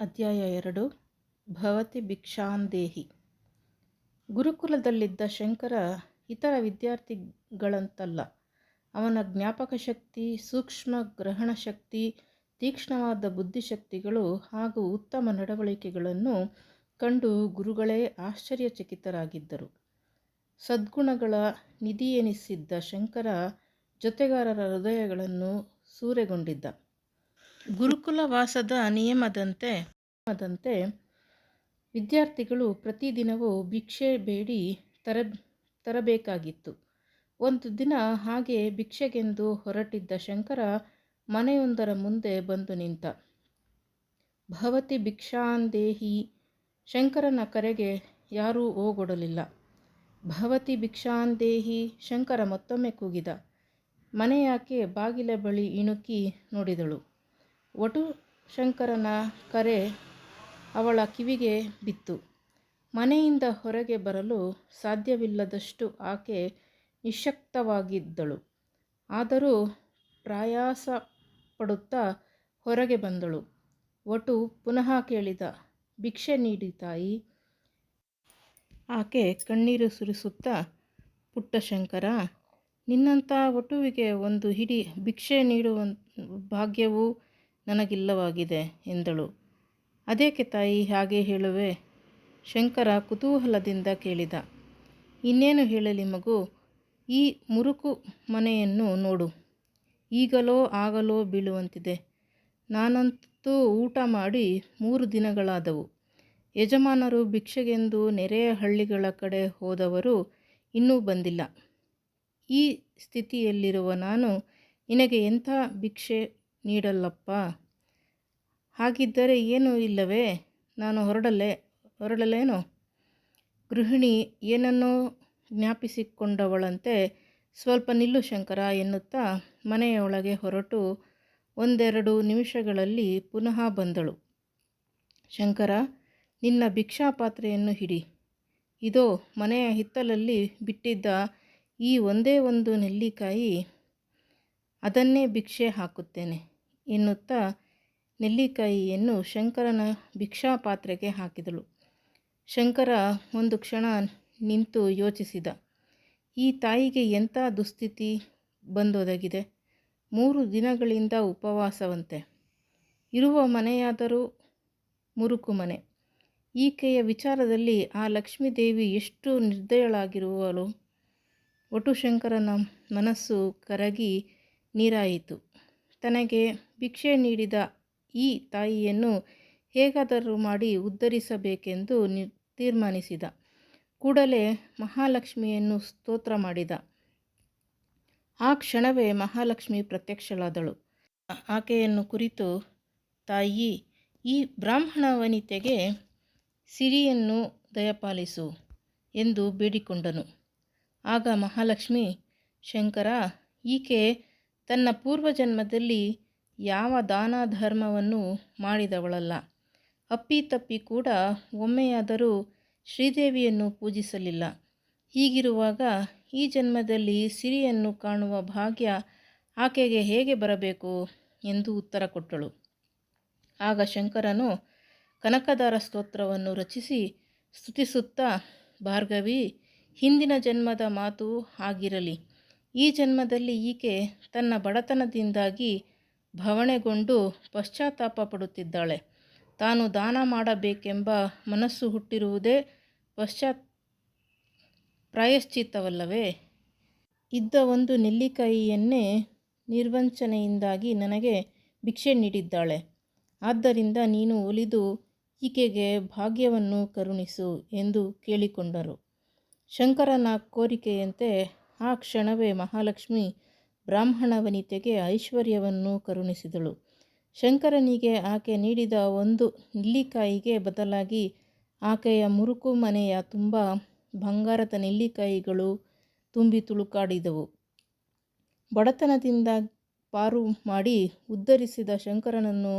ಅಧ್ಯಾಯ ಎರಡು, ಭವತಿ ಭಿಕ್ಷಾಂದೇಹಿ. ಗುರುಕುಲದಲ್ಲಿದ್ದ ಶಂಕರ ಇತರ ವಿದ್ಯಾರ್ಥಿಗಳಂತಲ್ಲ. ಅವನ ಜ್ಞಾಪಕ ಶಕ್ತಿ, ಸೂಕ್ಷ್ಮ ಗ್ರಹಣ ಶಕ್ತಿ, ತೀಕ್ಷ್ಣವಾದ ಬುದ್ಧಿಶಕ್ತಿಗಳು ಹಾಗೂ ಉತ್ತಮ ನಡವಳಿಕೆಗಳನ್ನು ಕಂಡು ಗುರುಗಳೇ ಆಶ್ಚರ್ಯಚಕಿತರಾಗಿದ್ದರು. ಸದ್ಗುಣಗಳ ನಿಧಿಯೆನಿಸಿದ್ದ ಶಂಕರ ಜೊತೆಗಾರರ ಹೃದಯಗಳನ್ನು ಸೂರೆಗೊಂಡಿದ್ದ. ಗುರುಕುಲವಾಸದ ನಿಯಮದಂತೆ ನಿಯಮದಂತೆ ವಿದ್ಯಾರ್ಥಿಗಳು ಪ್ರತಿದಿನವೂ ಭಿಕ್ಷೆ ಬೇಡಿ ತರ ತರಬೇಕಾಗಿತ್ತು. ಒಂದು ದಿನ ಹಾಗೆ ಭಿಕ್ಷೆಗೆಂದು ಹೊರಟಿದ್ದ ಶಂಕರ ಮನೆಯೊಂದರ ಮುಂದೆ ಬಂದು ನಿಂತ. ಭವತಿ ಭಿಕ್ಷಾಂದೇಹಿ ಶಂಕರನ ಕರೆಗೆ ಯಾರೂ ಓಗೊಡಲಿಲ್ಲ. ಭವತಿ ಭಿಕ್ಷಾಂದೇಹಿ ಶಂಕರ ಮತ್ತೊಮ್ಮೆ ಕೂಗಿದ. ಮನೆಯಾಕೆ ಬಾಗಿಲ ಬಳಿ ಇಣುಕಿ ನೋಡಿದಳು. ವಟು ಶಂಕರನ ಕರೆ ಅವಳ ಕಿವಿಗೆ ಬಿತ್ತು. ಮನೆಯಿಂದ ಹೊರಗೆ ಬರಲು ಸಾಧ್ಯವಿಲ್ಲದಷ್ಟು ಆಕೆ ನಿಶಕ್ತವಾಗಿದ್ದಳು. ಆದರೂ ಪ್ರಯಾಸ ಪಡುತ್ತಾ ಹೊರಗೆ ಬಂದಳು. ವಟು ಪುನಃ ಕೇಳಿದ, ಭಿಕ್ಷೆ ನೀಡಿ ತಾಯಿ. ಆಕೆ ಕಣ್ಣೀರು ಸುರಿಸುತ್ತಾ, ಪುಟ್ಟಶಂಕರ, ನಿನ್ನಂಥ ವಟುವಿಗೆ ಒಂದು ಹಿಡಿ ಭಿಕ್ಷೆ ನೀಡುವ ಭಾಗ್ಯವೂ ನನಗಿಲ್ಲವಾಗಿದೆ ಎಂದಳು. ಅದೇಕೆ ತಾಯಿ ಹಾಗೆ ಹೇಳುವೆ? ಶಂಕರ ಕುತೂಹಲದಿಂದ ಕೇಳಿದ. ಇನ್ನೇನು ಹೇಳಲಿ ಮಗು? ಈ ಮುರುಕು ಮನೆಯನ್ನು ನೋಡು. ಈಗಲೋ ಆಗಲೋ ಬೀಳುವಂತಿದೆ. ನಾನಂತೂ ಊಟ ಮಾಡಿ ಮೂರು ದಿನಗಳಾದವು. ಯಜಮಾನರು ಭಿಕ್ಷೆಗೆಂದು ನೆರೆಯ ಹಳ್ಳಿಗಳ ಕಡೆ ಹೋದವರು ಇನ್ನೂ ಬಂದಿಲ್ಲ. ಈ ಸ್ಥಿತಿಯಲ್ಲಿರುವ ನಾನು ನಿನಗೆ ಎಂಥ ಭಿಕ್ಷೆ ನೀಡಲಪ್ಪ ಹಾಗಿದ್ದರೆ ಏನೂ ಇಲ್ಲವೇ? ನಾನು ಹೊರಡಲೇ, ಹೊರಡಲೇನು? ಗೃಹಿಣಿ ಏನನ್ನೋ ಜ್ಞಾಪಿಸಿಕೊಂಡವಳಂತೆ ಸ್ವಲ್ಪ ನಿಲ್ಲು ಶಂಕರ ಎನ್ನುತ್ತಾ ಮನೆಯೊಳಗೆ ಹೊರಟು ಒಂದೆರಡು ನಿಮಿಷಗಳಲ್ಲಿ ಪುನಃ ಬಂದಳು. ಶಂಕರ, ನಿನ್ನ ಭಿಕ್ಷಾಪಾತ್ರೆಯನ್ನು ಹಿಡಿ. ಇದೋ, ಮನೆಯ ಹಿತ್ತಲಲ್ಲಿ ಬಿಟ್ಟಿದ್ದ ಈ ಒಂದೇ ಒಂದು ನೆಲ್ಲಿಕಾಯಿ ಅದನ್ನೇ ಭಿಕ್ಷೆ ಹಾಕುತ್ತೇನೆ. ಎನ್ನುತ್ತಾ ನೆಲ್ಲಿಕಾಯಿಯನ್ನು ಶಂಕರನ ಭಿಕ್ಷಾಪಾತ್ರೆಗೆ ಹಾಕಿದಳು. ಶಂಕರ ಒಂದು ಕ್ಷಣ ನಿಂತು ಯೋಚಿಸಿದ. ಈ ತಾಯಿಗೆ ಎಂಥ ದುಸ್ಥಿತಿ ಬಂದೊದಗಿದೆ. ಮೂರು ದಿನಗಳಿಂದ ಉಪವಾಸವಂತೆ. ಇರುವ ಮನೆಯಾದರೂ ಮುರುಕು ಮನೆ. ಈಕೆಯ ವಿಚಾರದಲ್ಲಿ ಆ ಲಕ್ಷ್ಮೀದೇವಿ ಎಷ್ಟು ನಿರ್ದಯಳಾಗಿರುವಳು. ವಟುಶಂಕರನ ಮನಸ್ಸು ಕರಗಿ ನೀರಾಯಿತು. ತನಗೆ ಭಿಕ್ಷೆ ನೀಡಿದ ಈ ತಾಯಿಯನ್ನು ಹೇಗಾದರೂ ಮಾಡಿ ಉದ್ಧರಿಸಬೇಕೆಂದು ನಿ, ತೀರ್ಮಾನಿಸಿದ. ಕೂಡಲೇ ಮಹಾಲಕ್ಷ್ಮಿಯನ್ನು ಸ್ತೋತ್ರ ಮಾಡಿದ. ಆ ಕ್ಷಣವೇ ಮಹಾಲಕ್ಷ್ಮಿ ಪ್ರತ್ಯಕ್ಷಳಾದಳು. ಆಕೆಯನ್ನು ಕುರಿತು, ತಾಯಿ, ಈ ಬ್ರಾಹ್ಮಣ ವನಿತೆಗೆ ಸಿರಿಯನ್ನು ದಯಪಾಲಿಸು ಎಂದು ಬೇಡಿಕೊಂಡನು. ಆಗ ಮಹಾಲಕ್ಷ್ಮಿ, ಶಂಕರ, ಈಕೆ ತನ್ನ ಪೂರ್ವಜನ್ಮದಲ್ಲಿ ಯಾವ ದಾನ ಧರ್ಮವನ್ನು ಮಾಡಿದವಳಲ್ಲ ಅಪ್ಪಿತಪ್ಪಿ ಕೂಡ ಒಮ್ಮೆಯಾದರೂ ಶ್ರೀದೇವಿಯನ್ನು ಪೂಜಿಸಲಿಲ್ಲ. ಹೀಗಿರುವಾಗ ಈ ಜನ್ಮದಲ್ಲಿ ಸಿರಿಯನ್ನು ಕಾಣುವ ಭಾಗ್ಯ ಆಕೆಗೆ ಹೇಗೆ ಬರಬೇಕು ಎಂದು ಉತ್ತರ ಕೊಟ್ಟಳು. ಆಗ ಶಂಕರನು ಕನಕದಾರ ಸ್ತೋತ್ರವನ್ನು ರಚಿಸಿ ಸ್ತುತಿಸುತ್ತಾ, ಭಾರ್ಗವಿ, ಹಿಂದಿನ ಜನ್ಮದ ಮಾತು ಆಗಿರಲಿ. ಈ ಜನ್ಮದಲ್ಲಿ ಈಕೆ ತನ್ನ ಬಡತನದಿಂದಾಗಿ ಭವಣೆಗೊಂಡು ಪಶ್ಚಾತ್ತಾಪ ಪಡುತ್ತಿದ್ದಾಳೆ. ತಾನು ದಾನ ಮಾಡಬೇಕೆಂಬ ಮನಸ್ಸು ಹುಟ್ಟಿರುವುದೇ ಪಶ್ಚಾತ್ ಪ್ರಾಯಶ್ಚಿತ್ತವಲ್ಲವೇ? ಇದ್ದ ಒಂದು ನೆಲ್ಲಿಕಾಯಿಯನ್ನೇ ನಿರ್ವಂಚನೆಯಿಂದಾಗಿ ನನಗೆ ಭಿಕ್ಷೆ ನೀಡಿದ್ದಾಳೆ. ಆದ್ದರಿಂದ ನೀನು ಒಲಿದು ಈಕೆಗೆ ಭಾಗ್ಯವನ್ನು ಕರುಣಿಸು ಎಂದು ಕೇಳಿಕೊಂಡರು. ಶಂಕರನ ಕೋರಿಕೆಯಂತೆ ಆ ಕ್ಷಣವೇ ಮಹಾಲಕ್ಷ್ಮಿ ಬ್ರಾಹ್ಮಣ ವನಿತೆಗೆ ಐಶ್ವರ್ಯವನ್ನು ಕರುಣಿಸಿದಳು. ಶಂಕರನಿಗೆ ಆಕೆ ನೀಡಿದ ಒಂದು ನಿಲ್ಲಿಕಾಯಿಗೆ ಬದಲಾಗಿ ಆಕೆಯ ಮುರುಕು ಮನೆಯ ತುಂಬ ಬಂಗಾರದ ನೆಲ್ಲಿಕಾಯಿಗಳು ತುಂಬಿ ತುಳುಕಾಡಿದವು. ಬಡತನದಿಂದ ಪಾರು ಮಾಡಿ ಉದ್ಧರಿಸಿದ ಶಂಕರನನ್ನು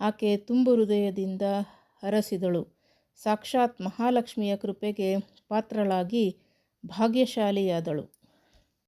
ಆಕೆ ತುಂಬು ಹೃದಯದಿಂದ ಹರಸಿದಳು. ಸಾಕ್ಷಾತ್ ಮಹಾಲಕ್ಷ್ಮಿಯ ಕೃಪೆಗೆ ಪಾತ್ರಳಾಗಿ ಭಾಗ್ಯಶಾಲಿಯಾದಳು.